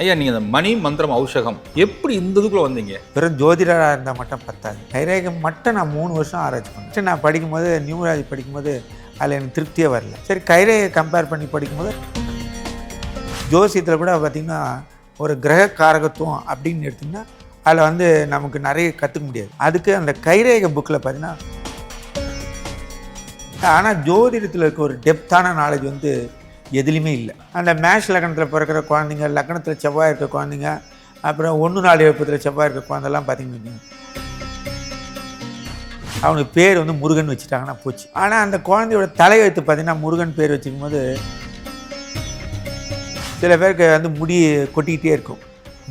ஐயா நீங்கள் இந்த மணி மந்திரம் ஔஷகம் எப்படி இந்த இதுக்குள்ள வந்தீங்க? வெறும் ஜோதிடராக இருந்தால் மட்டும் பத்தாது. கைரேகம் மட்டும் நான் மூணு வருஷம் ஆராய்ச்சி பண்ணேன். சரி, நான் படிக்கும்போது நியூமராஜி படிக்கும்போது அதில் எனக்கு திருப்தியே வரல. சரி கைரேகை கம்பேர் பண்ணி படிக்கும்போது ஜோசியத்தில் கூட பார்த்திங்கன்னா ஒரு கிரக காரகத்துவம் அப்படின்னு எடுத்திங்கன்னா அதில் வந்து நமக்கு நிறைய கற்றுக்க முடியாது. அதுக்கு அந்த கைரேக புக்கில் பார்த்தீங்கன்னா ஆனால் ஜோதிடத்தில் இருக்க ஒரு டெப்த்தான நாலேஜ் வந்து எதுலேயுமே இல்லை. அந்த மேஷ் லக்னத்தில் பிறக்கிற குழந்தைங்க லக்னத்தில் செவ்வாய் இருக்க குழந்தைங்க அப்புறம் ஒன்று நாலு எழுப்பத்தில் செவ்வாய் இருக்க குழந்தைலாம் பார்த்தீங்கன்னு அவனுக்கு பேர் வந்து முருகன் வச்சுட்டாங்கன்னா போச்சு. ஆனால் அந்த குழந்தையோட தலையெழுத்து பார்த்தீங்கன்னா முருகன் பேர் வச்சுக்கும் போது சில பேருக்கு வந்து முடி கொட்டிக்கிட்டே இருக்கும்.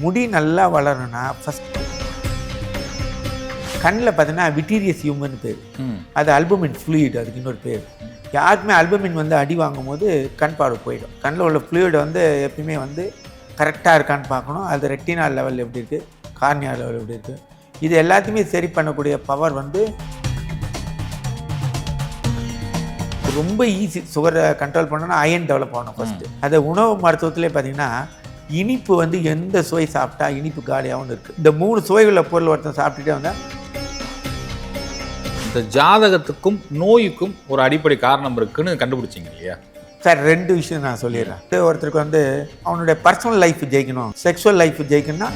முடி நல்லா வளரணும்னா ஃபஸ்ட் கண்ணில் பார்த்தீங்கன்னா விட்டீரியஸ் ஹியூமன் பேர். அது அல்பமின் ஃப்ளூயிட் அதுக்கு இன்னொரு பேர். யாருக்குமே அல்பமின் வந்து அடி வாங்கும்போது கண் பார்வை போயிடும். கண்ணில் உள்ள ஃப்ளூயிட் வந்து எப்பயுமே வந்து கரெக்டாக இருக்கான்னு பார்க்கணும். அது ரெட்டினா லெவல் எப்படி இருக்குது கார்னியா லெவல் எப்படி இருக்குது இது எல்லாத்தையுமே சரி பண்ணக்கூடிய பவர் வந்து ரொம்ப ஈஸி சுகரை கண்ட்ரோல் பண்ணணும்னா அயன் டெவலப் ஆகணும் ஃபஸ்ட்டு அது உணவு மருத்துவத்திலே பார்த்தீங்கன்னா இனிப்பு வந்து எந்த சுவை சாப்பிட்டா இனிப்பு காலியாகவும் இருக்குது இந்த மூணு சுவைகளில் பொருள் ஒருத்தன் சாப்பிட்டுட்டே வந்தால் இந்த ஜாதகத்துக்கும் நோய்க்கும் ஒரு அடிப்படை காரணம் இருக்குன்னு கண்டுபிடிச்சிங்க இல்லையா? சார் ரெண்டு விஷயம் நான் சொல்லிடுறேன். ஒருத்தருக்கு வந்து அவனுடைய பர்சனல் லைஃப் ஜெயிக்கணும். செக்ஷுவல் லைஃப் ஜெயிக்கணும்னா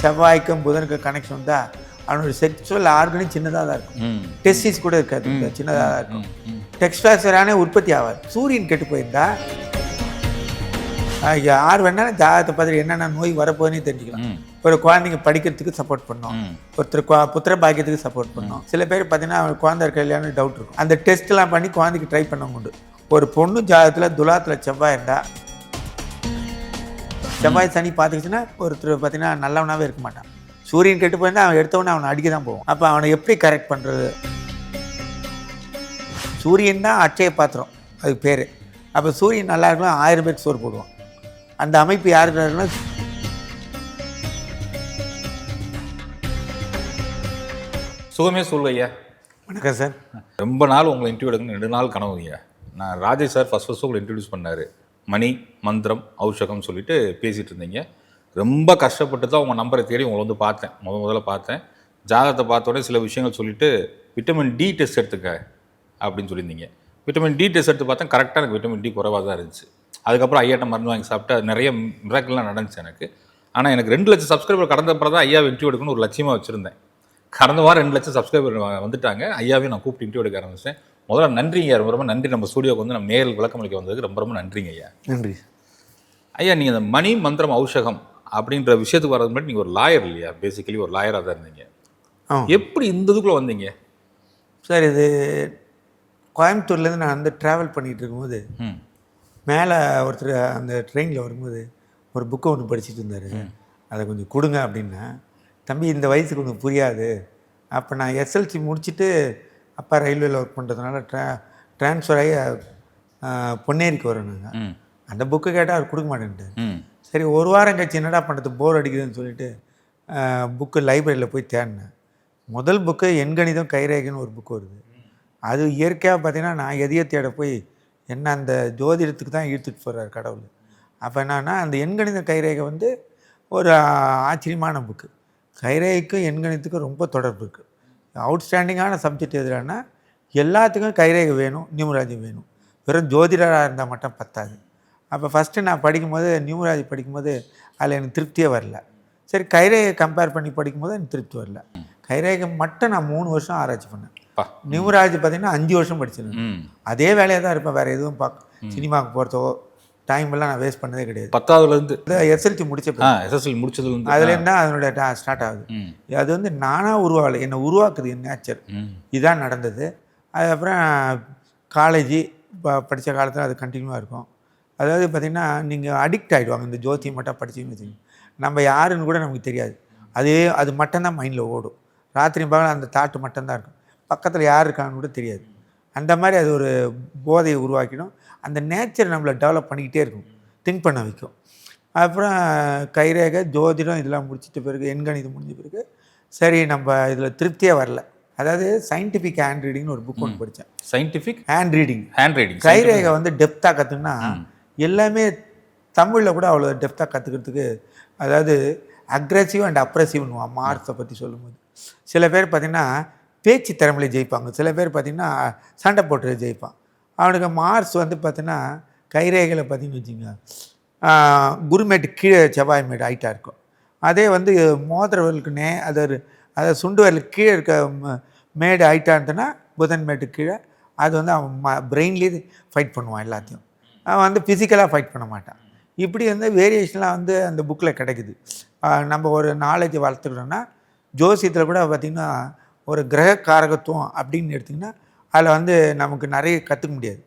செவ்வாய்க்கும் புதனுக்கும் கனெக்ஷன் வந்தால் அவனுடைய செக்ஷுவல் ஆர்கனும் சின்னதாக தான் இருக்கும். டெஸ்டிஸ் கூட இருக்காது. சின்னதாக தான் இருக்கும். டெக்ஸ்டாசரானே உற்பத்தி ஆகாது சூரியன் கெட்டு போயிருந்தா யார் வேணாலும் ஜாதகத்தை பார்த்துட்டு என்னென்ன நோய் வரப்போகுதுன்னு தெரிஞ்சுக்கலாம். ஒரு குழந்தைங்க படிக்கிறதுக்கு சப்போர்ட் பண்ணோம். ஒருத்தர் புத்திர பாக்கியத்துக்கு சப்போர்ட் பண்ணோம். சில பேர் பார்த்தீங்கன்னா அவங்க குழந்தை இருக்க இல்லையான்னு டவுட் இருக்கும். அந்த டெஸ்ட்லாம் பண்ணி குழந்தைக்கு ட்ரை பண்ண உண்டு. ஒரு பொண்ணு ஜாதகத்தில் துலாத்தில் செவ்வாய் இருந்தா செவ்வாய் சனி பார்த்துக்கிச்சுன்னா ஒருத்தர் பார்த்தீங்கன்னா நல்லவனாவே இருக்க மாட்டான். சூரியன் கெட்டு போயிருந்தா அவன் எடுத்தவொடனே அவனை அடிக்க தான் போவான். அப்போ அவனை எப்படி கரெக்ட் பண்ணுறது சூரியன் தான் அட்சய பாத்திரம். அதுக்கு பேர். அப்போ சூரியன் நல்லா இருக்கலாம் ஆயிரம் பேருக்கு சோறு போடுவான். அந்த அமைப்பு யாருக்கு இருக்குன்னா சுகமே சொல்லு ஐயா வணக்கம் சார். ரொம்ப நாள் உங்களை இன்டர்வியூ எடுக்கணும் ரெண்டு நாள் கனவு ஐயா. நான் ராஜேஷ் சார் ஃபஸ்ட் ஃபஸ்ட்டு உங்களை இன்ட்ரடியூஸ் பண்ணார். மணி மந்திரம் ஔஷகம்னு சொல்லிட்டு பேசிகிட்டு இருந்தீங்க. ரொம்ப கஷ்டப்பட்டு தான் உங்கள் நம்பரை தேடி உங்களை வந்து பார்த்தேன். முத முதல்ல பார்த்தேன். ஜாதகத்தை பார்த்த உடனே சில விஷயங்கள் சொல்லிட்டு விட்டமின் டி டெஸ்ட் எடுத்துக்க அப்படின்னு சொல்லியிருந்தீங்க. விட்டமின் டி டெஸ்ட் எடுத்து பார்த்தேன். கரெக்டாக எனக்கு விட்டமின் டி குறைவாக தான் இருந்துச்சு. அதுக்கப்புறம் ஐயாட்ட மருந்து வாங்கி சாப்பிட்டு நிறைய மிராக்கள்லாம் நடந்துச்சு எனக்கு. ஆனால் எனக்கு ரெண்டு லட்சம் சப்ஸ்கிரைபர் கடந்த அப்புறம் தான் ஐயா இன்டர்வியூ எடுக்கணும்னு ஒரு லட்சியமாக வச்சுருந்தேன். கடந்த வாரம் ரெண்டு லட்சம் சப்ஸ்கிரைபர் வந்துட்டாங்க. ஐயாவையும் நான் கூப்பிட்டு இன்டர்வியூ எடுக்க ஆரம்பிச்சேன். முதல்ல நன்றிங்க ஐயா. ரொம்ப ரொம்ப நன்றி. நம்ம ஸ்டூடியோக்கு வந்து நம்ம நேரில் விளக்கமளிக்க வந்ததுக்கு ரொம்ப ரொம்ப நன்றிங்க ஐயா. நன்றி. ஐயா நீங்கள் இந்த மணி மந்திரம் ஔஷகம் அப்படின்ற விஷயத்துக்கு வரது முன்னாடி நீங்கள் ஒரு லாயர் இல்லையா? பேசிக்கலி ஒரு லாயராக தான் இருந்தீங்க. ஆ எப்படி இந்த இதுக்குள்ளே வந்தீங்க? சார் இது கோயம்புத்தூர்லேருந்து நான் வந்து ட்ராவல் பண்ணிகிட்டு இருக்கும்போது ம். மேலே ஒருத்தர் அந்த ட்ரெயினில் வரும்போது ஒரு புக்கை ஒன்று படிச்சுட்டு இருந்தார். அதை கொஞ்சம் கொடுங்க அப்படின்னா தம்பி இந்த வயசுக்கு ஒன்று புரியாது. அப்போ நான் எஸ்எல்சி முடிச்சுட்டு அப்பா ரயில்வேல ஒர்க் பண்ணுறதுனால ட்ரா ட்ரான்ஸ்ஃபர் ஆகி பொன்னேரிக்கு வரோம் நாங்கள் அந்த புக்கு கேட்டால் அவர் கொடுக்க மாட்டேன்ட்டார் ம். சரி ஒரு வாரம் கழிச்சு என்னடா பண்ணுறது போர் அடிக்குதுன்னு சொல்லிட்டு புக்கு லைப்ரரியில் போய் தேடினேன். முதல் புக்கு எண்கணிதம் கைரேகைன்னு ஒரு புக்கு வருது. அது இயற்கையாக பார்த்தீங்கன்னா நான் எதையோ தேட போய் என்ன அந்த ஜோதிடத்துக்கு தான் இழுத்துட்டு போகிறார் கடவுள். அப்போ என்னன்னா அந்த எண்கணித கைரேகை வந்து ஒரு ஆச்சரியமான புக்கு கைரேகைக்கும் எண்கணிதத்துக்கும் ரொம்ப தொடர்பு இருக்குது அவுட்ஸ்டாண்டிங்கான சப்ஜெக்ட் எதுனா எல்லாத்துக்கும் கைரேகை வேணும் நியூமராஜி வேணும். வெறும் ஜோதிடராக இருந்தால் மட்டும் பத்தாது. அப்போ ஃபஸ்ட்டு நான் படிக்கும்போது நியூமராஜி படிக்கும்போது அதில் எனக்கு திருப்தியே வரல. சரி கைரேகை கம்பேர் பண்ணி படிக்கும்போது எனக்கு திருப்தி வரல. கைரேகை மட்டும் நான் மூணு வருஷம் ஆராய்ச்சி பண்ணேன். நியூமராஜி பார்த்தீங்கன்னா அஞ்சு வருஷம் படிச்சிருந்தேன். அதே வேலையாக தான் இருப்பேன். வேறு எதுவும் பார்க்க சினிமாவுக்கு போகிறதோ டைம் எல்லாம் நான் வேஸ்ட் பண்ணதே கிடையாது. பத்தாவதுலேருந்து எஸ்எல்சி முடிச்ச ஆ எஸ்எஸ்எல் முடிச்சதுலேருந்து. அதுலேருந்து தான் அதனுடைய ஸ்டார்ட் ஆகுது. அது வந்து நானாக உருவாகலை என்னை உருவாக்குது என் நேச்சர் ம். இதான் நடந்தது. அதுக்கப்புறம் காலேஜ் படித்த காலத்தில் அது கண்டினியூவாக இருக்கும். அதாவது பார்த்திங்கன்னா நீங்கள் அடிக்ட் ஆகிடுவாங்க இந்த ஜோதியம் மட்டும் படிச்சிங்கன்னு வச்சுக்கோங்க. நம்ம யாருன்னு கூட நமக்கு தெரியாது. அதே அது மட்டும்தான் மைண்டில் ஓடும். ராத்திரி பகல் அந்த தாட்டு மட்டும்தான் இருக்கும். பக்கத்தில் யார் இருக்காங்கன்னு கூட தெரியாது. அந்த மாதிரி அது ஒரு போதையை உருவாக்கிடும். அந்த நேச்சர் நம்மளை டெவலப் பண்ணிக்கிட்டே இருக்கும். திங்க் பண்ண வைக்கும். அப்புறம் கைரேகை ஜோதிடம் இதெல்லாம் முடிச்சிட்ட பிறகு எண்கணிதம் முடிஞ்ச பிறகு சரி நம்ம இதில் திருப்தியே வரல. அதாவது சயின்டிஃபிக் ஹேண்ட் ரீடிங்னு ஒரு புக் ஒன்று படித்தேன் scientific hand reading handwriting கைரேகை வந்து டெப்த்தாக கற்றுனா எல்லாமே தமிழில் கூட அவ்வளோ டெப்த்தாக கற்றுக்கிறதுக்கு அதாவது அக்ரெசிவ் அண்ட் அப்ரெசிவ்னுவான் மார்க்ஸை பற்றி சொல்லும்போது. சில பேர் பார்த்திங்கன்னா பேச்சு திறமையில ஜெயிப்பாங்க. சில பேர் பார்த்திங்கன்னா சண்டை போட்டு ஜெயிப்பான். அவனுக்கு மார்ஸ் வந்து பார்த்திங்கன்னா கைரேகையில் பார்த்தீங்கன்னு வச்சுங்க குருமேட்டு கீழே செவ்வாய் மேடு ஹைட்டாக இருக்கும். அதே வந்து மோதிரவர்களுக்குனே அது ஒரு- அதாவது சுண்டு கீழே இருக்க மேடு ஹைட்டாக இருந்ததுன்னா புதன் மேட்டு கீழே அது வந்து அவன் ம பிரெயின்லேயே ஃபைட் பண்ணுவான் எல்லாத்தையும். அவன் வந்து ஃபிசிக்கலாக ஃபைட் பண்ண மாட்டான். இப்படி வந்து வேரியேஷன்லாம் வந்து அந்த புக்கில் கிடைக்குது. நம்ம ஒரு நாலேஜ் வளர்த்துக்கிட்டோம்னா ஜோசியத்தில் கூட பார்த்திங்கன்னா ஒரு கிரக காரகத்துவம் அப்படின்னு எடுத்திங்கன்னா அதில் வந்து நமக்கு நிறைய கற்றுக்க முடியாது.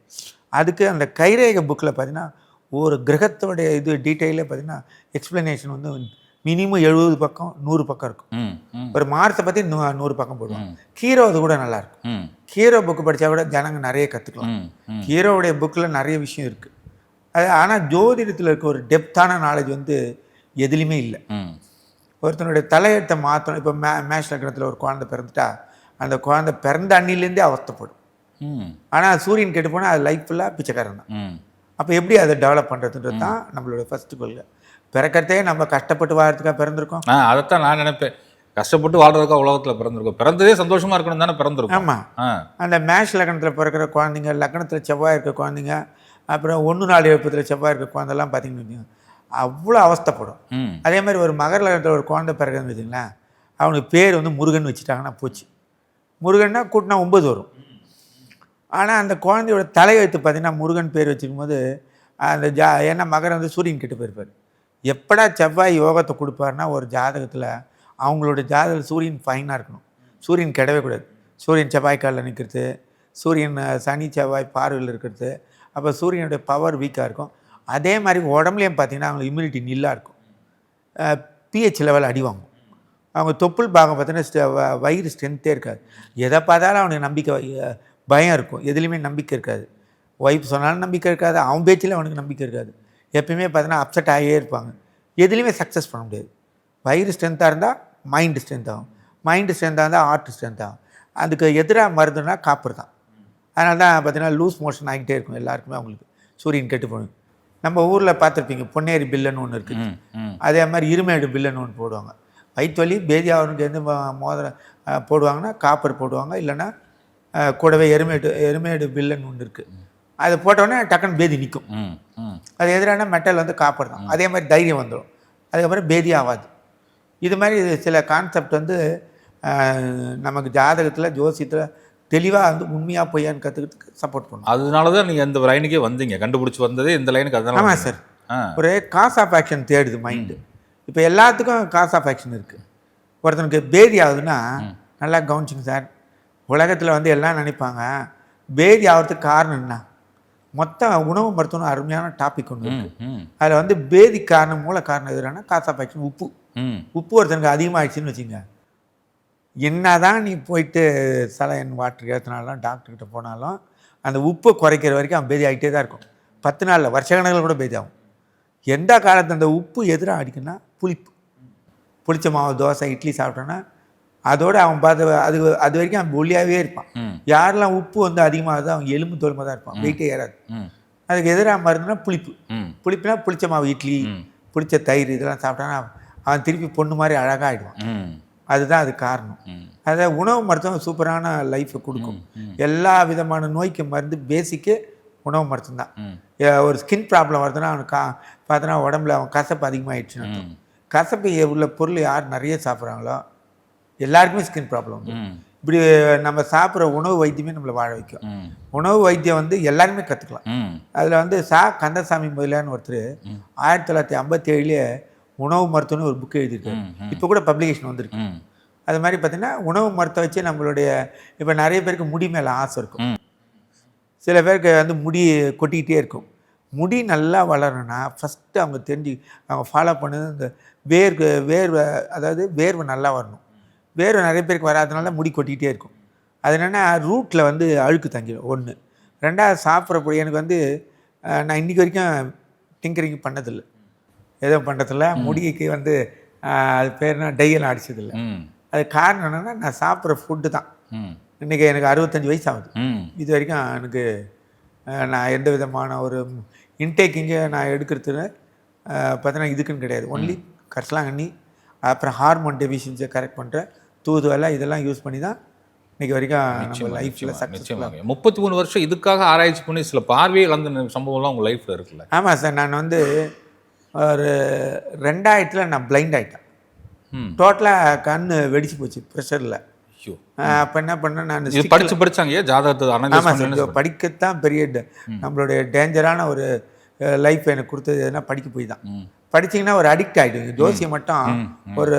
அதுக்கு அந்த கைரேக புக்கில் பார்த்தீங்கன்னா ஒரு கிரகத்தோடைய இது டீட்டெயிலே பார்த்தீங்கன்னா எக்ஸ்ப்ளனேஷன் வந்து மினிமம் எழுபது பக்கம் நூறு பக்கம் இருக்கும். ஒரு மார்ஸை பற்றி நூ நூறு பக்கம் போடுவாங்க. ஹீரோ அது கூட நல்லா இருக்கும். ம். ஹீரோ புக்கு படித்தா கூட ஜனங்க நிறைய கற்றுக்கலாம் ஹீரோவுடைய புக்கில் நிறைய விஷயம் இருக்குது அது ஆனால் ஜோதிடத்தில் இருக்க ஒரு டெப்த்தான நாலேஜ் வந்து எதுலேயுமே இல்லை. ஒருத்தனுடைய தலையெழுத்தை மாற்றணும் இப்போ மே மேஷ் லக்னத்தில் ஒரு குழந்தை பிறந்துட்டா அந்த குழந்தை பிறந்த அன்னிலேருந்தே அவஸ்தைப்படும். ஆனால் சூரியன் கெட்டு போனால் அது லைஃப் ஃபுல்லாக பிச்சைக்காரன் தான். அப்போ எப்படி அதை டெவலப் பண்ணுறதுன்றது தான் நம்மளோட ஃபஸ்ட்டு கொள்கை பிறக்கிறதே நம்ம கஷ்டப்பட்டு வாழறதுக்காக பிறந்திருக்கோம். ஆ அதைத்தான் நான் நினைப்பேன். கஷ்டப்பட்டு வாழ்றதுக்கா உலகத்தில் பிறந்திருக்கோம். பிறந்ததே சந்தோஷமா இருக்கணும் தானே பிறந்திருக்கோம். ஆமாம் அந்த மேஷ் லக்னத்தில் பிறக்கிற குழந்தைங்க லக்னத்தில் செவ்வாய் இருக்க குழந்தைங்க அப்புறம் ஒன்று நாலு எழுப்பத்தில் செவ்வாய் இருக்க குழந்தைலாம் பார்த்தீங்கன்னு அவ்வளோ அவஸ்தைப்படும். அதே மாதிரி ஒரு மகர லக்னத்தில் ஒரு குழந்தை பிறகுன்னு வச்சுங்களேன் அவனுக்கு பேர் வந்து முருகன் வச்சுட்டாங்கன்னா போச்சு. முருகன்னா கூட்டினா ஒம்பது வரும். ஆனால் அந்த குழந்தையோட தலையெழுத்து பார்த்தீங்கன்னா முருகன் பேர் வச்சுக்கும் போது அந்த ஜா ஏன்னா மகன் வந்து சூரியன் கெட்டு போயிருப்பார். எப்படா செவ்வாய் யோகத்தை கொடுப்பாருன்னா ஒரு ஜாதகத்தில் அவங்களோட ஜாதகத்தில் சூரியன் ஃபைனாக இருக்கணும். சூரியன் கெடவே கூடாது. சூரியன் செவ்வாய் காலில் நிற்கிறது சூரியன் சனி செவ்வாய் பார்வையில் இருக்கிறது அப்போ சூரியனுடைய பவர் வீக்காக இருக்கும். அதே மாதிரி உடம்புலையும் பார்த்தீங்கன்னா அவங்களுக்கு இம்யூனிட்டி நில்லாக இருக்கும். பிஹெச் லெவல் அடி வாங்கும். அவங்க தொப்புள் பாகம் வ- வயிறு ஸ்ட்ரென்த்தே இருக்காது. எதை பார்த்தாலும் அவனுக்கு நம்பிக்கை பயம் இருக்கும். எதுலேயுமே நம்பிக்கை இருக்காது. ஒய்ஃப் சொன்னாலும் நம்பிக்கை இருக்காது. அவன் பேச்சில் அவனுக்கு நம்பிக்கை இருக்காது. எப்பயுமே பார்த்தீங்கன்னா அப்செட் ஆகியே இருப்பாங்க. எதுலேயுமே சக்ஸஸ் பண்ண முடியாது. வயிறு ஸ்ட்ரென்த்தாக இருந்தால் மைண்டு ஸ்ட்ரென்த் ஆகும். மைண்டு ஸ்ட்ரென்த்தாக இருந்தால் ஆர்ட் ஸ்ட்ரென்த் ஆகும். அதுக்கு எதிராக மருந்துனா காப்பர் தான். அதனால தான் பார்த்தீங்கன்னா லூஸ் மோஷன் ஆகிட்டே இருக்கும் எல்லாருக்குமே அவங்களுக்கு. சூரியன் கெட்டு போகும். நம்ம ஊரில் பார்த்துருப்பீங்க பொன்னேரி பில்லுன்னு ஒன்று இருக்குது அதே மாதிரி இருமேடு பில்லுன்னு ஒன்று போடுவாங்க. வலி பேதியாவனுக்கு எந்த மோதிரம் போடுவாங்கன்னா காப்பர் போடுவாங்க. இல்லைன்னா கூடவே எருமேடு எருமேடு பில்லுன்னு ஒன்று இருக்குது அது போட்டோன்னே டக்குன்னு பேதி நிற்கும் அது எதிரான மெட்டல் வந்து காப்பர் தான். அதே மாதிரி தைரியம் வந்துடும் அதுக்கப்புறம் பேதி ஆகாது இது மாதிரி சில கான்செப்ட் வந்து நமக்கு ஜாதகத்தில் ஜோசியத்தில் தெளிவாக வந்து உண்மையாக பொய்யான்னு கற்றுக்கிறதுக்கு சப்போர்ட் பண்ணும். அதனால தான் நீங்கள் இந்த லைனுக்கே வந்தீங்க. கண்டுபிடிச்சி வந்ததே இந்த லைனுக்கு அதனால ஆமாம். சார். ஒரு காஸ் ஆஃப் ஆக்ஷன் தேடுது மைண்டு இப்போ எல்லாத்துக்கும் காஸ் ஆஃப் ஆக்ஷன் இருக்குது ஒருத்தனுக்கு பேதி ஆகுதுன்னா நல்லா கவனிச்சுங்க சார். உலகத்தில் வந்து எல்லாம் நினைப்பாங்க பேதி ஆகிறதுக்கு காரணம் என்ன? மொத்த உணவு மருத்துவம் அருமையான டாபிக் ஒன்று அதில் வந்து பேதி காரணம் மூல காரணம் எதுனா காஸ் ஆஃப் ஆக்ஷன் உப்பு. உப்பு ஒருத்தனுக்கு அதிகமாகிடுச்சின்னு வச்சுங்க. என்னதான் நீ போயிட்டு சலைன் வாட்டர் ஏற்றினாலும் டாக்டர்கிட்ட போனாலும் அந்த உப்பை குறைக்கிற வரைக்கும் அவன் பேதி ஆகிட்டே தான் இருக்கும். பத்து நாளில் வருஷக்கணக்கில் கூட பேதி ஆகும். எந்த காலத்து அந்த உப்பு எதிராக அடிக்குன்னா புளிப்பு. புளிச்ச மாவு தோசை இட்லி சாப்பிட்டோன்னா அதோட அவன் பார்த்து அது அது வரைக்கும் அவன் ஒல்லியாகவே இருப்பான். யாரெல்லாம் உப்பு வந்து அதிகமாகுதோ அவங்க எலும்பு தோல்மை தான் இருப்பான். வெயிட்டே ஏறாது. அதுக்கு எதிராக மருந்துனா புளிப்பு. புளிப்புனா புளிச்ச மாவு இட்லி. புளிச்ச தயிர் இதெல்லாம் சாப்பிட்டானா அவன் திருப்பி பொண்ணு மாதிரி அழகாக ஆயிடுவான். ம். அதுதான் அது காரணம். அதை உணவு மருத்துவம் சூப்பரான லைஃப்பை கொடுக்கும். எல்லா விதமான நோய்க்கு மருந்து பேசிக்கே உணவு மருத்துவம் தான் ஒரு ஸ்கின் ப்ராப்ளம் வருதுன்னா அவனுக்கு கா பார்த்தோன்னா உடம்புல அவன் கசப்பு அதிகமாகிடுச்சுன்னு கசப்பு உள்ள பொருள் யார் நிறைய சாப்பிட்றாங்களோ எல்லாருக்குமே ஸ்கின் ப்ராப்ளம் இப்படி நம்ம சாப்பிட்ற உணவு வைத்தியமே நம்மளை வாழ வைக்கும். உணவு வைத்தியம் வந்து எல்லாருமே கற்றுக்கலாம் அதில் வந்து சா கந்தசாமி முதலியான்னு ஒருத்தர் ஆயிரத்தி தொள்ளாயிரத்தி ஐம்பத்தி ஏழுலேயே உணவு மருத்துவம்னு ஒரு புக் எழுதியிருக்காரு. இப்போ கூட பப்ளிகேஷன் வந்திருக்கு. அது மாதிரி பார்த்தீங்கன்னா உணவு மருத்துவம் வச்சு நம்மளுடைய இப்போ நிறைய பேருக்கு முடி மேலே ஆசை இருக்கும். சில பேருக்கு வந்து முடி கொட்டிக்கிட்டே இருக்கும். முடி நல்லா வளரணும்னா ஃபஸ்ட்டு அவங்க தெரிஞ்சு அவங்க ஃபாலோ பண்ணது இந்த வேர்வை வேர்வை அதாவது வேர்வை நல்லா வரணும். வேர்வை நிறைய பேருக்கு வராதனால முடி கொட்டிக்கிட்டே இருக்கும். அது என்னென்னா ரூட்டில் வந்து அழுக்கு தங்கிடும் ஒன்று ரெண்டாவது சாப்பிட்றப்போ எனக்கு வந்து நான் இன்றைக்கி வரைக்கும் டிங்கரிங் பண்ணதில்லை. எதுவும் பண்ணுறதில்ல முடிக்கு வந்து அது பேர்னா டையெல்லாம் அடிச்சதில்லை. அது காரணம் என்னென்னா நான் சாப்பிட்ற ஃபுட்டு தான். இன்றைக்கி எனக்கு அறுபத்தஞ்சு வயசு ஆகுது ம். இது வரைக்கும் எனக்கு நான் எந்த விதமான ஒரு இன்டேக்கிங்க நான் எடுக்கிறது பார்த்தீங்கன்னா இதுக்குன்னு கிடையாது. ஒன்லி கரிசலாங்கண்ணி அப்புறம் ஹார்மோன் டெஃபிஷியன்சியை கரெக்ட் பண்ணுற தூதுவலை இதெல்லாம் யூஸ் பண்ணி தான் இன்னைக்கு வரைக்கும் நம்ம லைஃப்பில் சக்ஸஸ் நிச்சயமாக முப்பத்தி மூணு வருஷம் இதுக்காக ஆராய்ச்சி பண்ணி சில பார்வையே இழந்த சம்பவம்லாம் உங்கள் லைஃப்பில் இருக்குல்ல? ஆமாம் சார். நான் வந்து ஒரு ரெண்டாயிரத்தில் நான் பிளைண்ட் ஆகிட்டேன் டோட்டலாக கண் வெடிச்சு போச்சு ப்ரெஷரில் அப்போ என்ன பண்ணேன் நான் இது படிச்சு படிச்சாங்க ஏன் ஜாதகத்தை ஆமாம் படிக்கத்தான் பெரிய நம்மளுடைய டேஞ்சரான ஒரு லைஃப் எனக்கு கொடுத்தது எதுனா படிக்க போய் தான். படிச்சீங்கன்னா ஒரு அடிக்ட் ஆகிடுங்க ஜோசியம் மட்டும் ஒரு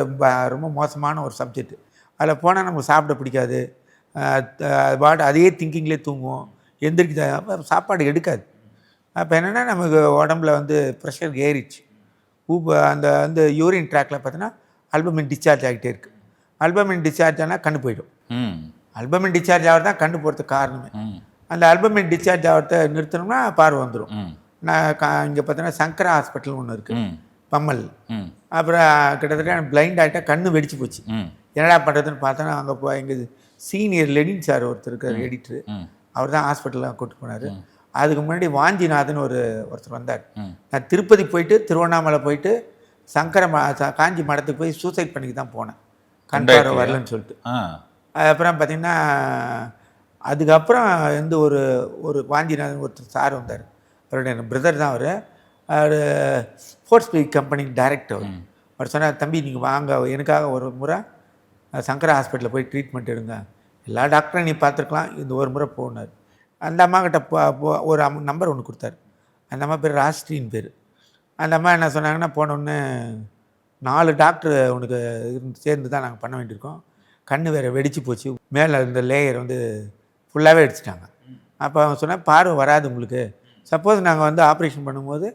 ரொம்ப மோசமான ஒரு சப்ஜெக்ட் அதில் போனால் நமக்கு சாப்பிட பிடிக்காது. பாட்டு அதே திங்கிங்லேயே தூங்குவோம். எந்திரிக்க சாப்பாடு எடுக்காது. அப்போ என்னென்னா நமக்கு உடம்புல வந்து ப்ரெஷர் ஏறிச்சு ஊப்ப அந்த வந்து யூரின் ட்ராக்ல பார்த்தீங்கன்னா அல்பமின் டிஸ்சார்ஜ் ஆகிட்டே இருக்குது அல்பமின் டிஸ்சார்ஜ் ஆனால் கண்ணு போயிடும். ம். அல்பமின் டிஸ்சார்ஜ் ஆகிறது தான் கண்ணு போகிறதுக்கு காரணமே. அந்த அல்பமின் டிஸ்சார்ஜ் ஆகிறத நிறுத்தணும்னா பார்வை வந்துடும் நான் இங்கே பார்த்தீங்கன்னா சங்கரா ஹாஸ்பிட்டல் ஒன்று இருக்குது பம்மல். அப்புறம் கிட்டத்தட்ட பிளைண்ட் ஆகிட்டா கண்ணு வெடிச்சு போச்சு. என்னடா பண்ணுறதுன்னு பார்த்தோன்னா அங்கே போய் எங்கள் சீனியர் லெனின் சார் ஒருத்தர் இருக்கார் எடிட்ரு அவர் தான் ஹாஸ்பிட்டலில் கூட்டு போனார். அதுக்கு முன்னாடி வாஞ்சிநாதன் ஒரு ஒருத்தர் வந்தார். நான் திருப்பதி போயிட்டு திருவண்ணாமலை போயிட்டு சங்கர காஞ்சி மடத்துக்கு போய் சூசைட் பண்ணிக்கு தான் போனேன். கண் பார்வை வரலன்னு சொல்லிட்டு. ஆ. அதுக்கப்புறம் பார்த்தீங்கன்னா அதுக்கப்புறம் வந்து ஒரு ஒரு வாஞ்சிநாதன் ஒருத்தர் சார் வந்தார். அவருடைய பிரதர் தான் அவர். அவர் ஸ்போர்ட்ஸ் பைக் கம்பெனி டைரக்டர் அவர். சொன்னார் தம்பி நீங்கள் வாங்க. எனக்காக ஒரு முறை சங்கரா ஹாஸ்பிட்டலில் போய் ட்ரீட்மெண்ட் எடுங்க. எல்லா டாக்டரையும் நீ பார்த்துருக்கலாம். இந்த ஒரு முறை போனார். அந்த அம்மா கிட்ட போ- ஒரு நம்பர் ஒன்று கொடுத்தாரு. அந்த அம்மா பேர் ராஷ்டிரின் பேர். அந்த அம்மா என்ன சொன்னாங்கன்னா போனோடனே நாலு டாக்டர் உனக்கு இருந்து சேர்ந்து தான் நாங்கள் பண்ண வேண்டியிருக்கோம். கண்ணு வேறு வெடிச்சு போச்சு. மேலே இருந்த லேயர் வந்து ஃபுல்லாகவே அடிச்சிட்டாங்க அப்போ அவன் சொன்னேன் பார்வை வராது உங்களுக்கு. சப்போஸ் நாங்கள் வந்து ஆப்ரேஷன் பண்ணும்போது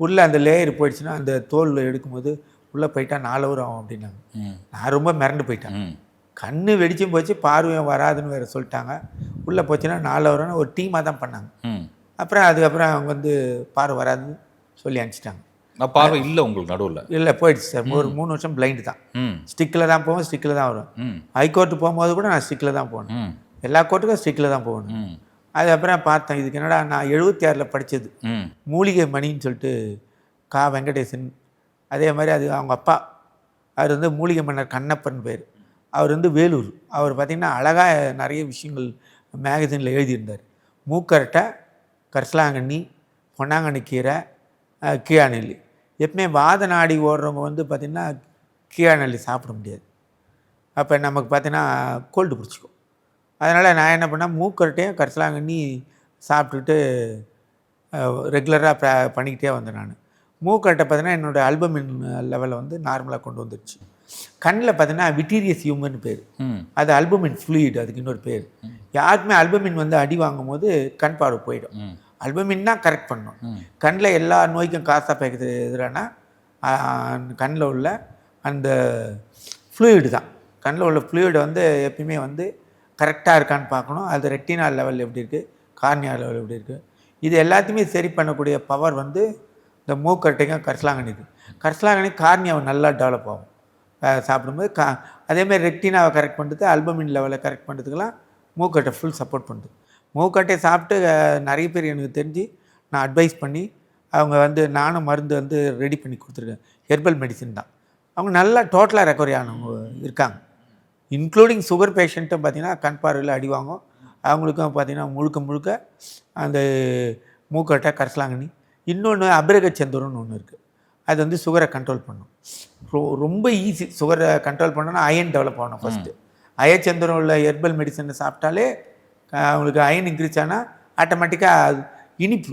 உள்ளே அந்த லேயர் போயிடுச்சுன்னா அந்த தோல் எடுக்கும்போது உள்ளே போயிட்டா நாலு ஹவர் ஆகும் அப்படின்னாங்க. நான் ரொம்ப மிரண்டு போயிட்டேன். ம். கண்ணு வெடிச்சும் போச்சு பார்வையும் வராதுன்னு வேறு சொல்லிட்டாங்க. உள்ளே போச்சுன்னா நாலு ஹவர்னு ஒரு டீமாக தான் பண்ணாங்க. அப்புறம் அதுக்கப்புறம் அவங்க வந்து பார்வை வராதுன்னு சொல்லி அனுப்பிச்சிட்டாங்க. நான் பார்வை இல்லை உங்களுக்கு நடுவில். இல்லை போயிடுச்சு சார். ஒரு மூணு வருஷம் பிளைண்டு தான். ஸ்டிக்கில் தான் போவோம் ஸ்டிக்கில் தான் வரும் ஹைகோர்ட்டு போகும்போது கூட நான் ஸ்டிக்கில் தான் போகணும் எல்லா கோர்ட்டுக்கும் ஸ்டிக்கில் தான் போகணும். அதுக்கப்புறம் பார்த்தேன் இதுக்கு என்னடா நான் எழுபத்தி ஆறில் படித்தது மூலிகை மணின்னு சொல்லிட்டு கா. வெங்கடேசன். அதே மாதிரி அது அவங்க அப்பா. அவர் வந்து மூலிகை மன்னர் கண்ணப்பன் பேர். அவர் வந்து வேலூர். அவர் பார்த்திங்கன்னா அழகாக நிறைய விஷயங்கள் மேகசினில் எழுதியிருந்தார். மூக்கரட்டை கரிசலாங்கண்ணி பொன்னாங்கண்ணி கீரை கீழாநெல்லி. எப்பவுமே வாத நாடி ஓடுறவங்க வந்து பார்த்திங்கன்னா கீழாநெல்லி சாப்பிட முடியாது. அப்போ நமக்கு பார்த்தீங்கன்னா கோல்டு பிடிச்சிக்கும். அதனால் நான் என்ன பண்ணேன் மூக்கரட்டையும் கரிசலாங்கண்ணி சாப்பிட்டுட்டு ரெகுலராக ப்ரா பண்ணிக்கிட்டே வந்தேன் நான். மூக்கரட்டை பார்த்தீங்கன்னா என்னோடய ஆல்பமின் லெவலை வந்து நார்மலாக கொண்டு வந்துருச்சு. கண்ணில் பார்த்தீங்கன்னா விட்டீரியஸ் ஹியூமன் பேர். அது அல்பமின் ஃப்ளூயிட் அதுக்கு இன்னொரு பேர். யாருக்குமே அல்பமின் வந்து அடி வாங்கும் போது கண் பார்வை போயிடும். அல்பமின் தான் கரெக்ட் பண்ணணும் ம். கண்ணில் எல்லா நோய்க்கும் காசா பேக்கிறது எதிரானா கண்ணில் உள்ள அந்த ஃப்ளூயிடு தான். கண்ணில் உள்ள ஃப்ளூயிடை வந்து எப்பயுமே வந்து கரெக்டாக இருக்கான்னு பார்க்கணும். அது ரெட்டினா லெவல் எப்படி இருக்குது கார்னியா லெவல் எப்படி இருக்குது இது எல்லாத்தையுமே சரி பண்ணக்கூடிய பவர் வந்து இந்த மூக்கட்டைக்கும் கரிசலாங்கண்ணி இருக்குது கரிசலாங்கண்ணி கார்னியாவை நல்லா டெவலப் ஆகும். சாப்பிடும்போது கா அதேமாதிரி ரெக்டினாவை கரெக்ட் பண்ணுறது அல்பமின் லெவலை கரெக்ட் பண்ணுறதுக்கெல்லாம் மூக்கட்டை ஃபுல் சப்போர்ட் பண்ணுது. மூக்கட்டை சாப்பிட்டு நிறைய பேர் எனக்கு தெரிஞ்சு நான் அட்வைஸ் பண்ணி அவங்க வந்து நானும் மருந்து வந்து ரெடி பண்ணி கொடுத்துருக்கேன். ஹெர்பல் மெடிசின் தான். அவங்க நல்லா டோட்டலாக ரெக்கவரி ஆனவங்க இருக்காங்க. இன்க்ளூடிங் சுகர் பேஷண்ட்டும் பார்த்தீங்கன்னா கண் பார்வையில் அடி வாங்கும். அவங்களுக்கும் பார்த்தீங்கன்னா முழுக்க முழுக்க அந்த மூக்கட்டை கரிசலாங்கண்ணி. இன்னொன்று அபிரகச்சந்தூர்னு ஒன்று இருக்குது அது வந்து சுகரை கண்ட்ரோல் பண்ணும். ரொ- ரொம்ப ஈஸி சுகரை கண்ட்ரோல் பண்ணணும்னா அயன் டெவலப் ஆகணும் ஃபஸ்ட்டு அயச்சந்திரம் உள்ள ஹெர்பல் மெடிசனை சாப்பிட்டாலே அஹ், அவங்களுக்கு அயன் இன்க்ரீஸ் ஆனால் ஆட்டோமேட்டிக்காக இனிப்பு.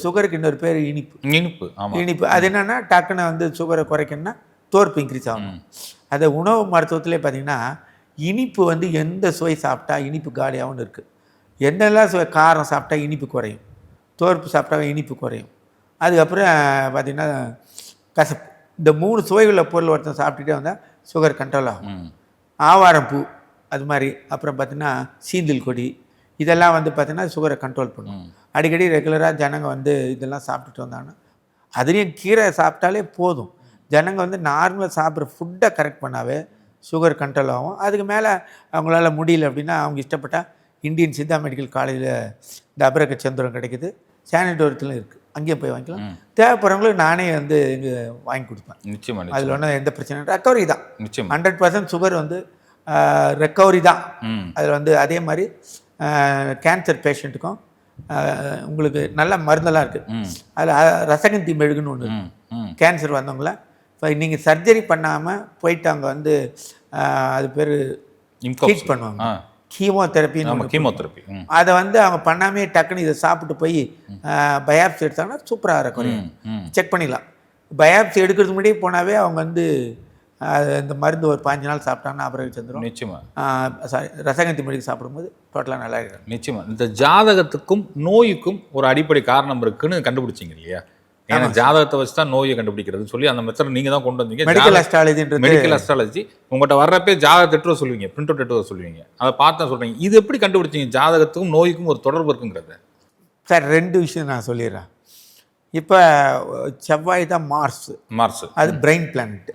சுகருக்கு இன்னொரு பேர் இனிப்பு. இனிப்பு இனிப்பு. அது என்னன்னா டக்குன்னு வந்து சுகரை குறைக்கணும்னா தோற்பு இன்க்ரீஸ் ஆகணும் அது உணவு மருத்துவத்திலே பார்த்தீங்கன்னா இனிப்பு வந்து எந்த சுவை சாப்பிட்டா இனிப்பு காலியாகவும் இருக்குது என்னெல்லாம் சுவை காரம் சாப்பிட்டா இனிப்பு குறையும். தோற்பு சாப்பிட்டா இனிப்பு குறையும். அதுக்கப்புறம் பார்த்திங்கன்னா கசப்பு. இந்த மூணு சுவைகளை பொருள் ஒருத்தன் சாப்பிட்டுட்டே வந்தால் சுகர் கண்ட்ரோல் ஆகும். ஆவாரம் பூ அது மாதிரி. அப்புறம் பார்த்தீங்கன்னா சீந்தில் கொடி இதெல்லாம் வந்து பார்த்தீங்கன்னா சுகரை கண்ட்ரோல் பண்ணும். அடிக்கடி ரெகுலராக ஜனங்க வந்து இதெல்லாம் சாப்பிட்டுட்டு வந்தாங்கன்னா அதுலேயும் கீரை சாப்பிட்டாலே போதும். ஜனங்க வந்து நார்மலாக சாப்பிட்ற ஃபுட்டை கரெக்ட் பண்ணாவே சுகர் கண்ட்ரோல் ஆகும். அதுக்கு மேலே அவங்களால முடியல அப்படின்னா அவங்க இஷ்டப்பட்டால் இந்தியன் சித்தா மெடிக்கல் காலேஜில் இந்த அபரக சந்திரம் கிடைக்குது. சானிட்டோரியத்தில் இருக்குது அங்கேயும் போய் வாங்கிக்கலாம். தேவைப்படுறவங்களுக்கு நானே வந்து இங்கே வாங்கி கொடுப்பேன். நிச்சயமா நிச்சயம். அதில் ஒன்றும் எந்த பிரச்சனையும் ரெக்கவரி தான். நிச்சயமா. ஹண்ட்ரட் பர்சன்ட் சுகர் வந்து ரெக்கவரி தான். அதில் வந்து அதே மாதிரி கேன்சர் பேஷண்ட்டுக்கும் உங்களுக்கு நல்ல மருந்தெல்லாம் இருக்குது அதில் ரசகந்தி மெழுகுன்னு ஒன்று கேன்சர் வந்தவங்கள இப்போ நீங்கள் சர்ஜரி பண்ணாமல் போயிட்டு அங்கே வந்து அது பேர் ட்ரீட் பண்ணுவாங்க. ஆ. கீமோதெரப்பின்னு நம்ம கீமோதெரப்பி ம். அதை வந்து அவங்க பண்ணாமே டக்குன்னு இதை சாப்பிட்டு போய் பயாப்சி எடுத்தாங்கன்னா சூப்பராக இருக்கும். செக் பண்ணிடலாம். பயாப்சி எடுக்கிறதுக்கு முன்னாடியே போனாவே அவங்க வந்து ஆஹ், இந்த மருந்து ஒரு பாஞ்சு நாள் சாப்பிட்டாங்கன்னா அப்புறம் செஞ்சிடும் நிச்சயமா. சாரி ரசகந்தி மெழுகு சாப்பிடும்போது டோட்டலாக நல்லா இருக்கும். நிச்சயமா. இந்த ஜாதகத்துக்கும் நோய்க்கும் ஒரு அடிப்படை காரணம் இருக்குன்னு கண்டுபிடிச்சிங்க இல்லையா? ஏன்னா ஜாதகத்தை வச்சு தான் நோயை கண்டுபிடிக்கிறது சொல்லி அந்த மெத்தட் நீங்க தான் கொண்டு வந்தீங்க. மெடிக்கல் அஸ்ட்ராலஜின்றது மெடிக்கல் அஸ்ட்ராலஜி உங்கள்கிட்ட வர்றப்பே ஜாதகத்தை எடுத்து வர சொல்லுவீங்க பிரிண்ட் அவுட் எடுத்து வர சொல்லுவீங்க. அதை பார்த்து தான் சொல்றீங்க. இது எப்படி கண்டுபிடிச்சீங்க? ஜாதகத்துக்கும் நோய்க்கும் ஒரு தொடர்பு இருக்குங்கிறத. சார் ரெண்டு விஷயம் நான் சொல்லிடுறேன். இப்போ செவ்வாய் தான் மார்ஸ் மார்ஸ் அது பிரெயின் பிளானட்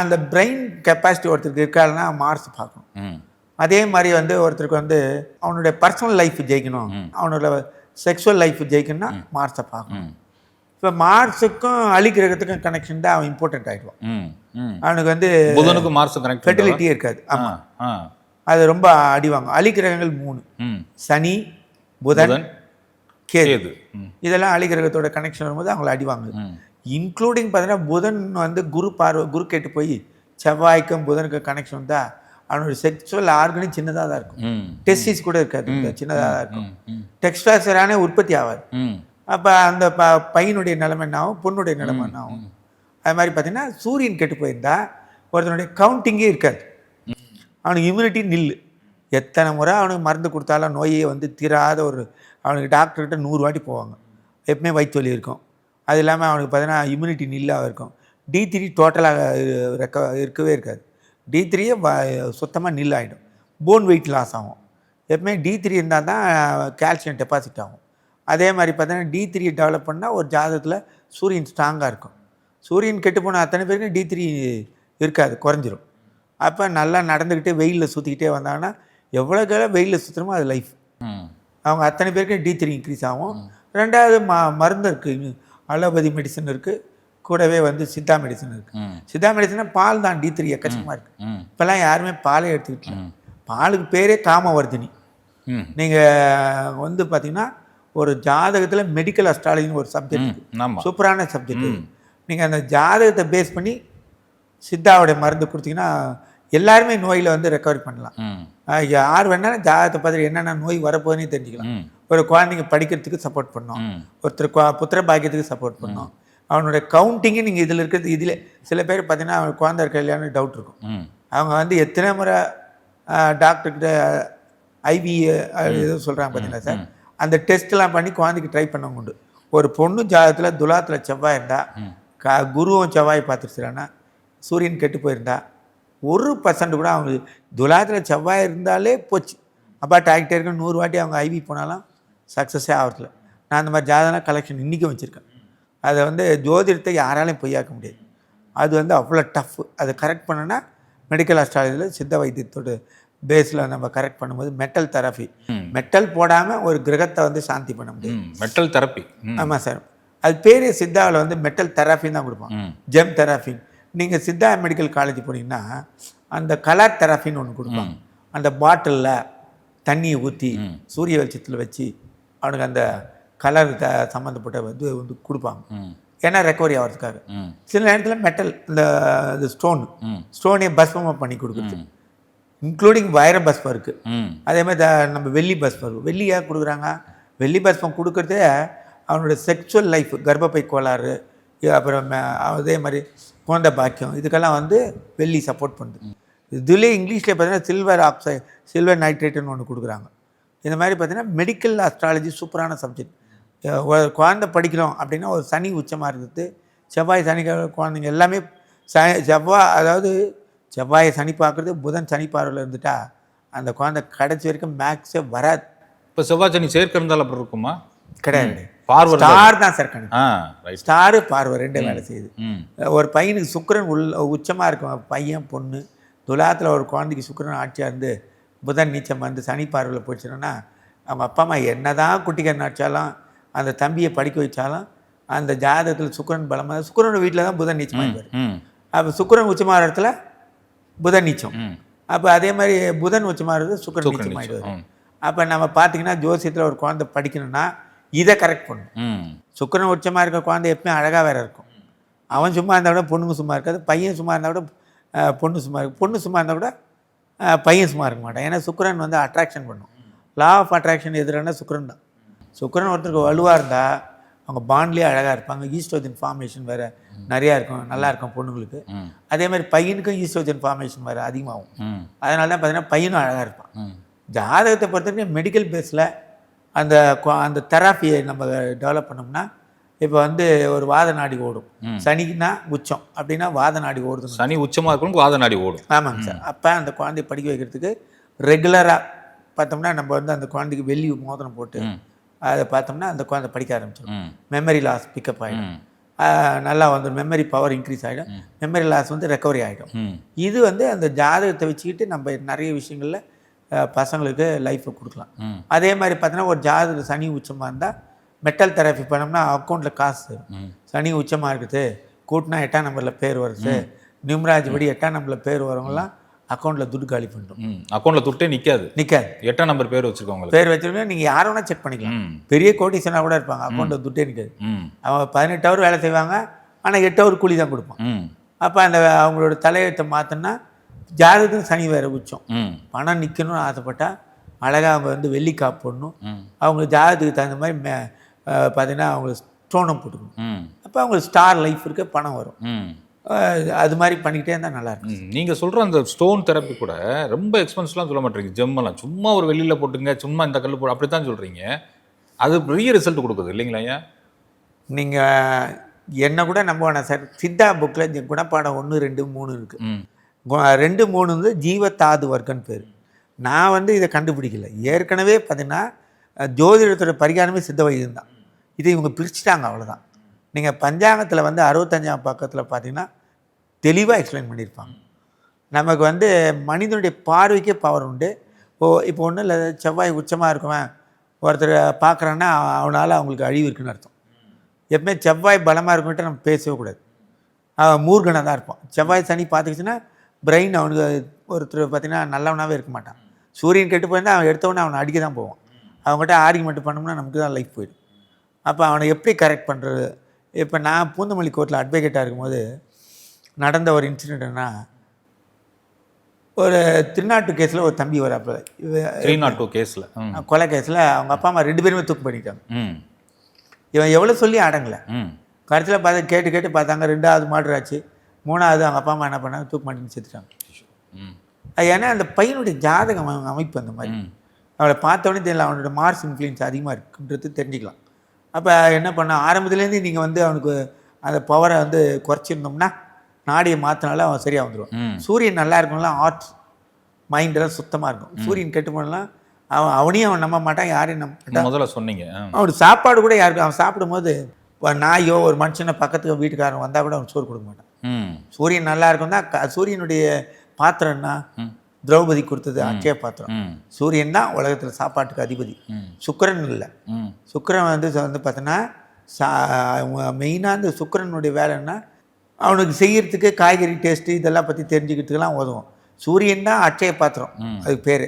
அந்த பிரெயின் கெப்பாசிட்டி ஒருத்தருக்கு இருக்காதுன்னா மார்ஸ் பார்க்கணும். அதே மாதிரி வந்து ஒருத்தருக்கு வந்து அவனுடைய பர்சனல் லைஃப் ஜெயிக்கணும். அவனோட செக்ஷுவல் லைஃப் ஜெயிக்கணும்னா மார்ஸை பார்க்கணும். இப்போ மார்ஸுக்கும் அலிகிரகத்துக்கும் கனெக்ஷன் தான் அவன் இம்பார்ட்டன்ட் ஆகிடுவான் அவனுக்கு வந்து புதனுக்கு மார்ஸ் கனெக்ட் ஃபெர்டிலிட்டியே இருக்காது. ஆமாம் அது ரொம்ப அடிவாங்க அலிகிரகங்கள் மூணு. சனி புதன் கேது. இதெல்லாம் அலிகிரகத்தோட கனெக்ஷன் வரும்போது அவங்கள அடிவாங்க இன்க்ளூடிங் பார்த்தீங்கன்னா புதன் வந்து குரு பார்வை குரு கேட்டு போய் செவ்வாய்க்கும் புதனுக்கும் கனெக்ஷன் வந்தால் அவனோட செக்ஷுவல் ஆர்கனும் சின்னதாக தான் இருக்கும். டெஸ்டிஸ் கூட இருக்காது. சின்னதாக தான் இருக்கும். டெக்ஸ்டாசரானே உற்பத்தி ஆகாது அப்போ அந்த ப பையனுடைய நிலைமை என்ன ஆகும்? பொண்ணுடைய நிலைமை என்ன ஆகும்? அது மாதிரி பார்த்தீங்கன்னா சூரியன் கெட்டு போயிருந்தா ஒருத்தனுடைய கவுண்டிங்கே இருக்காது. அவனுக்கு இம்யூனிட்டி நில்லு எத்தனை முறை அவனுக்கு மருந்து கொடுத்தாலும் நோயே வந்து தீராத ஒரு அவனுக்கு டாக்டர்கிட்ட நூறு வாட்டி போவாங்க. எப்பவுமே வயிற்று வலி இருக்கும் அது இல்லாமல் அவனுக்கு பார்த்தீங்கன்னா இம்யூனிட்டி நில்லாக இருக்கும். டி த்ரீ டோட்டலாக ரெக்க இருக்கவே இருக்காது. டி த்ரீயே சுத்தமாக நில் ஆகிடும் போன் வெயிட் லாஸ் ஆகும். எப்பவுமே டி த்ரீ இருந்தால் தான் கால்சியம் டெபாசிட் ஆகும். அதே மாதிரி பார்த்தீங்கன்னா டி த்ரீ டெவலப் பண்ணால் ஒரு ஜாதகத்தில் சூரியன் ஸ்ட்ராங்காக இருக்கும். சூரியன் கெட்டு போன அத்தனை பேருக்கு டி த்ரீ இருக்காது குறைஞ்சிரும். அப்போ நல்லா நடந்துக்கிட்டே வெயிலில் சுற்றிக்கிட்டே வந்தாங்கன்னா எவ்வளோக்கு எவ்வளோ வெயிலில் சுற்றுறமோ அது லைஃப் அவங்க அத்தனை பேருக்கு டி த்ரீ இன்க்ரீஸ் ஆகும். ரெண்டாவது ம மருந்து இருக்குது அலோபதி மெடிசன் இருக்குது கூடவே வந்து சித்தா மெடிசன் இருக்குது சித்தா மெடிசன்னா பால் தான் டி த்ரீ எக்கச்சக்கமாக இருக்குது இப்போல்லாம் யாருமே பாலே எடுத்துக்கிட்டல பாலுக்கு பேரே காமவர்தினி. நீங்கள் வந்து பார்த்தீங்கன்னா ஒரு ஜாதகத்தில் மெடிக்கல் அஸ்ட்ராலஜின்னு ஒரு சப்ஜெக்ட் சூப்பரான சப்ஜெக்ட் நீங்கள் அந்த ஜாதகத்தை பேஸ் பண்ணி சித்தாவுடைய மருந்து கொடுத்தீங்கன்னா எல்லாருமே நோயில் வந்து ரெக்கவரி பண்ணலாம். யார் வேணாலும் ஜாதகத்தை பார்த்துட்டு என்னென்ன நோய் வரப்போகுதுன்னே தெரிஞ்சுக்கலாம். ஒரு குழந்தைங்க படிக்கிறதுக்கு சப்போர்ட் பண்ணோம். ஒருத்தர் புத்திர பாக்கியத்துக்கு சப்போர்ட் பண்ணோம். அவனுடைய கவுண்டிங்கு நீங்கள் இதில் இருக்கிறது இதில் சில பேர் பார்த்தீங்கன்னா அவன் குழந்தை இருக்க இல்லையான்னு டவுட் இருக்கும். அவங்க வந்து எத்தனை முறை டாக்டர்கிட்ட ஐவி ஏதோ சொல்கிறாங்க பார்த்தீங்களா சார்? அந்த டெஸ்ட்லாம் பண்ணி குழந்தைக்கு ட்ரை பண்ணவங்க உண்டு. ஒரு பொண்ணு ஜாதகத்தில் துலாத்தில் செவ்வாய் இருந்தால் க குருவும் செவ்வாய் பார்த்துருச்சுறான்னா சூரியன் கெட்டு போயிருந்தா ஒரு பர்சன்ட் கூட அவங்க துலாத்தில் செவ்வாய் இருந்தாலே போச்சு. அப்பா டாக்டர் இருக்க நூறு வாட்டி அவங்க ஐவி போனாலும் சக்ஸஸே ஆகிறதில்ல நான் அந்த மாதிரி ஜாதகம் கலெக்ஷன் இன்றைக்கும் வச்சுருக்கேன். அதை வந்து ஜோதிடத்தை யாராலையும் பொய்யாக்க முடியாது. அது வந்து அவ்வளோ டஃப் அதை கரெக்ட் பண்ணனா மெடிக்கல் அஸ்ட்ராலஜியில் சித்த வைத்தியத்தோட பேஸில் நம்ம கரெக்ட் பண்ணும்போது மெட்டல் தெரப்பி. மெட்டல் போடாமல் ஒரு கிரகத்தை வந்து சாந்தி பண்ண முடியும் மெட்டல் தெரப்பி ஆமாம் சார். அது பேரே சித்தாவில் வந்து மெட்டல் தெரப்பின்னு தான் கொடுப்பாங்க. ஜெம் தெரப்பின் நீங்கள் சித்தா மெடிக்கல் காலேஜ் போனீங்கன்னா அந்த கலர் தெரப்பின்னு ஒன்று கொடுப்பாங்க. அந்த பாட்டிலில் தண்ணியை ஊற்றி சூரிய வெளிச்சத்தில் வச்சு அவனுக்கு அந்த கலர் த சம்மந்தப்பட்ட வந்து வந்து கொடுப்பாங்க. ஏன்னா ரெக்கவரி ஆகிறதுக்காக சில நேரத்தில் மெட்டல் இந்த இது ஸ்டோன் ஸ்டோனே பஸ்பமாக பண்ணி கொடுக்குறது. இன்க்ளூடிங் வைர பஸ்பம் இருக்குது அதே மாதிரி த- நம்ம வெள்ளி பஸ்பம் இருக்குது வெள்ளி ஏன் கொடுக்குறாங்க. வெள்ளி பஸ்பம் கொடுக்குறதே அவனோட செக்ஷுவல் லைஃப் கர்ப்பப்பை கோளாறு அப்புறம் அதே மாதிரி குழந்தை பாக்கியம் இதுக்கெல்லாம் வந்து வெள்ளி சப்போர்ட் பண்ணுது. இதுலேயே இங்கிலீஷில் பார்த்தீங்கன்னா சில்வர் ஆக்சை சில்வர் நைட்ரேட்டுன்னு ஒன்று கொடுக்குறாங்க. இந்த மாதிரி பார்த்தீங்கன்னா மெடிக்கல் அஸ்ட்ராலஜி சூப்பரான சப்ஜெக்ட் ஒரு குழந்தை படிக்கிறோம் அப்படின்னா ஒரு சனி உச்சமாக இருக்குது. செவ்வாய் சனி குழந்தைங்க எல்லாமே ச செவ்வாய் அதாவது செவ்வாயை சனி பார்க்குறது புதன் சனி பார்வையில் இருந்துட்டா அந்த குழந்தை கடைசி வரைக்கும் மேக்ஸே வராது. இப்போ செவ்வாய் சனி சேர்க்க இருந்தால் அப்படி இருக்குமா? கிடையாது. பார்வை ஸ்டார் தான் சார் கணக்கு ஸ்டாரு பார்வை ரெண்டும் வேலை செய்யுது. ஒரு பையனுக்கு சுக்கிரன் உள் உச்சமாக இருக்கும். பையன் பொண்ணு துலாத்தில் ஒரு குழந்தைக்கு சுக்கிரன் ஆட்சியாக இருந்து புதன் நீச்சம் வந்து சனி பார்வையில் போச்சுன்னா அவங்க அப்பா அம்மா என்ன தான் குட்டிக்கன் ஆட்சியாலும் அந்த தம்பியை படிக்க வச்சாலும் அந்த ஜாதகத்தில் சுக்கிரன் பலமாக சுக்கிரனோட வீட்டில் தான் புதன் நீச்சமாயிருப்பார் ம் அப்போ சுக்கிரன் உச்சமாகிற இடத்துல புதன் நீச்சம். அப்போ அதே மாதிரி புதன் உச்சமாகிறது சுக்கிரன் ம். அப்போ நம்ம பார்த்தீங்கன்னா ஜோசியத்தில் ஒரு குழந்தை படிக்கணும்னா இதை கரெக்ட் பண்ணணும். ம். சுக்கிரன் உச்சமாக இருக்க குழந்தை எப்பவுமே அழகாக வேற இருக்கும். அவன் சும்மா இருந்தால் கூட பொண்ணுங்க சும்மா இருக்காது பையன் சும்மா இருந்தால் கூட பொண்ணு சும்மா இருக்கும் பொண்ணு சும்மா இருந்தால் கூட பையன் சும்மா இருக்க மாட்டான். ஏன்னா சுக்கிரன் வந்து அட்ராக்ஷன் பண்ணும். லா ஆஃப் அட்ராக்ஷன் எதிரான சுக்கிரன் தான். சுக்கிரன் ஒருத்தருக்கு வலுவாக இருந்தால் அவங்க பாண்ட்லேயே அழகாக இருப்பாங்க. ஈஸ்ட்ரோஜன் ஃபார்மேஷன் வேறு நிறையா இருக்கும். நல்லா இருக்கும் பொண்ணுங்களுக்கு. அதே மாதிரி பையனுக்கும் ஈஸ்ட்ரோஜன் ஃபார்மேஷன் வேறு அதிகமாகும். அதனால தான் பார்த்தீங்கன்னா பையனும் அழகாக இருப்பான். ஜாதகத்தை பொறுத்தவரைக்கும் மெடிக்கல் பேஸில் அந்த அந்த தெராப்பியை நம்ம டெவலப் பண்ணோம்னா இப்போ வந்து ஒரு வாத நாடி ஓடும். சனிக்குன்னா உச்சம் அப்படின்னா வாத நாடி ஓடுதுன்னு சனி உச்சமா இருக்கணும் வாத நாடி ஓடும். ஆமாங்க சார். அப்போ அந்த குழந்தைய படிக்க வைக்கிறதுக்கு ரெகுலராக பார்த்தோம்னா நம்ம வந்து அந்த குழந்தைக்கு வெள்ளி மோதிரம் போட்டு. அதை பார்த்தோம்னா அந்த குழந்தை படிக்க ஆரம்பிச்சிடும் மெமரி லாஸ் பிக்கப் ஆகிடும் நல்லா வந்து மெமரி பவர் இன்க்ரீஸ் ஆகிடும் மெமரி லாஸ் வந்து ரெக்கவரி ஆகிடும் இது வந்து அந்த ஜாதகத்தை வச்சுக்கிட்டு நம்ம நிறைய விஷயங்களில் பசங்களுக்கு லைஃப்பை கொடுக்கலாம். அதே மாதிரி பார்த்தீங்கன்னா ஒரு ஜாதக சனி உச்சமாக இருந்தால் மெட்டல் தெரப்பி பண்ணோம்னா அக்கௌண்ட்டில் காசு. சனி உச்சமாக இருக்குது. கூட்டினா எட்டாம் நம்பரில் பேர் வருது. நிம்ராஜ் படி எட்டாம் நம்பரில் பேர் வரவங்களாம் அக்கௌண்ட்டில் துட்டு காலி பண்ணிடும். ம். அக்கௌண்ட்ல துட்டே நிக்காது. நிற்காது எட்டாம் நம்பர் பேர் வச்சிருக்கவங்களுக்கு. பேர் வச்சிருக்கோம் நீங்கள் யாரை வேணால் செக் பண்ணிக்கலாம். பெரிய கோட்டீஸ்வரனா கூட இருப்பாங்க. அக்கௌண்ட்டில் துட்டே நிற்காது அவங்க பதினெட்டு ஹவர் வேலை செய்வாங்க. ஆனால் எட்டு ஹவர் கூலி தான் கொடுப்பான். அப்போ அந்த அவங்களோட தலையெழுத்தை மாற்றினா ஜாதகத்துக்கு சனி வேறு உச்சம். பணம் நிற்கணும்னு ஆசைப்பட்டா அழகாக அவங்க வந்து வெள்ளி காப்பு போடணும். ம். அவங்க ஜாதகத்துக்கு தகுந்த மாதிரி மே பார்த்தீங்கன்னா அவங்க ஸ்டோனம் போட்டுக்கணும் அப்போ அவங்களுக்கு ஸ்டார் லைஃப் இருக்க பணம் வரும். அது மாதிரி பண்ணிக்கிட்டே இருந்தால் நல்லாயிருக்கும் ம். நீங்க சொல்ற அந்த ஸ்டோன் தெரப்பி கூட ரொம்ப எக்ஸ்பென்ஸ்லாம் சொல்ல மாட்டீங்க. ஜெம்மெல்லாம் சும்மா ஒரு வெளியில போட்டுங்க சும்மா இந்த கல் போடு அப்படித்தான் சொல்றீங்க. அது பெரிய ரிசல்ட் கொடுக்குது இல்லைங்களா ஐயா? நீங்கள் என்ன கூட நம்ப வேணாம் சார். சித்தா புக்கில் குணப்பாடம் ஒன்று ரெண்டு மூணு இருக்குது ரெண்டு மூணு வந்து ஜீவத்தாது வர்க்கன்னு பேர். நான் வந்து இதை கண்டுபிடிக்கல. ஏற்கனவே பார்த்தீங்கன்னா ஜோதிடத்தோட பரிகாரமே சித்த வைத்தியம் தான். இதை இவங்க பிரிச்சுட்டாங்க அவ்வளோதான் நீங்கள் பஞ்சாங்கத்தில் வந்து அறுபத்தஞ்சாம் பக்கத்தில் பார்த்தீங்கன்னா தெளிவாக எக்ஸ்பிளைன் பண்ணியிருப்பாங்க. நமக்கு வந்து மனிதனுடைய பார்வைக்கே பவர் உண்டு. ஓ இப்போ ஒன்றும் இல்லை செவ்வாய் உச்சமாக இருக்குவேன் ஒருத்தர் பார்க்குறான்னா அவனால் அவங்களுக்கு அழிவு இருக்குன்னு அர்த்தம். எப்பவுமே செவ்வாய் பலமாக இருக்குன்ட்டு நம்ம பேசவே கூடாது. அவன் மூர்கனாக தான் இருப்பான். செவ்வாய் சனி பார்த்துக்கிச்சுன்னா பிரெயின் அவனுக்கு ஒருத்தர் பார்த்தீங்கன்னா நல்லவனாகவே இருக்க மாட்டான். சூரியன் கெட்டு போயிருந்தால் அவன் எடுத்தவொடனே அவனை அடிக்க தான் போவான். அவங்ககிட்ட ஆர்குமெண்ட் பண்ணோம்னா நமக்கு தான் லைஃப் போயிடும். அப்போ அவனை எப்படி கரெக்ட் பண்ணுறது இப்போ நான் பூந்தமல்லி கோர்ட்டில் அட்வொகேட்டாக இருக்கும்போது நடந்த ஒரு இன்சிடென்ட்னா ஒரு திருநாட்டு கேஸில் ஒரு தம்பி வராப்புல. இவ த்ரீ நாட் டூ கேஸ்ல கொலை கேஸில் அவங்க அப்பா அம்மா ரெண்டு பேருமே தூக்கு பண்ணிட்டாங்க. ம். இவன் எவ்வளோ சொல்லி அடங்கலை. கடைசியில் பார்த்து கேட்டு கேட்டு பார்த்தாங்க ரெண்டாவது மாடு ஆச்சு. மூணாவது அவங்க அப்பா அம்மா என்ன பண்ணாங்க? தூக்கு மாட்டின்னு செத்துட்டாங்க. அது ஏன்னா அந்த பையனுடைய ஜாதகம் அமைப்பு அந்த மாதிரி. அவளை பார்த்தோன்னே தெரியல அவனோட மார்ஸ் இன்ஃப்ளூயன்ஸ் அதிகமாக இருக்குன்றது தெரிஞ்சுக்கலாம். அப்போ என்ன பண்ண ஆரம்பத்துலேருந்து நீங்கள் வந்து அவனுக்கு அந்த பவரை வந்து குறைச்சிருந்தோம்னா நாடியை மாற்றினால அவன் சரியாக வந்துடுவான் சூரியன் நல்லா இருக்கணும்லாம் ஆர்ட் மைண்டெல்லாம் சுத்தமாக இருக்கும். சூரியன் கெட்டு போனலாம் அவன் அவனையும் அவன் நம்ப மாட்டான் யாரையும் நம்ப முதல்ல சொன்னீங்க. அவனுக்கு சாப்பாடு கூட யாருக்கு அவன் சாப்பிடும்போது நாயோ ஒரு மனுஷனை பக்கத்துக்கு வீட்டுக்காரன் வந்தால் கூட அவன் சோறு கொடுக்க மாட்டான். சூரியன் நல்லா இருக்கும் தான் சூரியனுடைய பாத்திரம் என்ன ம். திரௌபதி கொடுத்தது அட்சய பாத்திரம். சூரியன் தான் உலகத்தில் சாப்பாட்டுக்கு அதிபதி. சுக்கிரன் இல்லை. சுக்கிரன் வந்து வந்து பார்த்தோன்னா சா மெயினாக அந்த சுக்கிரனுடைய வேலை என்ன? அவனுக்கு செய்யறதுக்கு காய்கறி டேஸ்ட்டு இதெல்லாம் பற்றி தெரிஞ்சுக்கிறதுக்கெல்லாம் உதவும். சூரியன் தான் அட்சய பாத்திரம். அதுக்கு பேர்.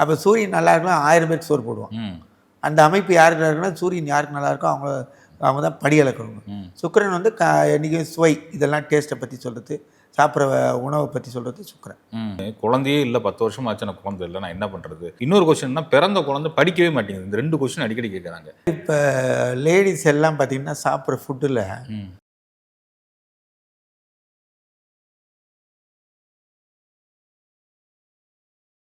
அப்போ சூரியன் நல்லா இருக்கலாம் ஆயிரம் பேருக்கு சோறு போடுவான். அந்த அமைப்பு யாருக்கு இருக்குன்னா சூரியன் யாருக்கு நல்லா இருக்கோ அவங்க அவங்க தான் படி அளக்கிறவங்க. சுக்கிரன் வந்து கா என்றைக்கும் சுவை இதெல்லாம் டேஸ்ட்டை பற்றி சொல்கிறது சாப்பிட்ற உணவை பற்றி சொல்கிறது சுக்கிரன். குழந்தையே இல்லை பத்து வருஷம் ஆச்சு எனக்கு குழந்தை இல்லை நான் என்ன பண்ணுறது இன்னொரு கொஸ்டின்னா பிறந்த குழந்தை படிக்கவே மாட்டேங்குது. இந்த ரெண்டு கொஸ்டின் அடிக்கடி கேட்குறாங்க. இப்போ லேடிஸ் எல்லாம் பார்த்தீங்கன்னா சாப்பிட்ற ஃபுட்டில்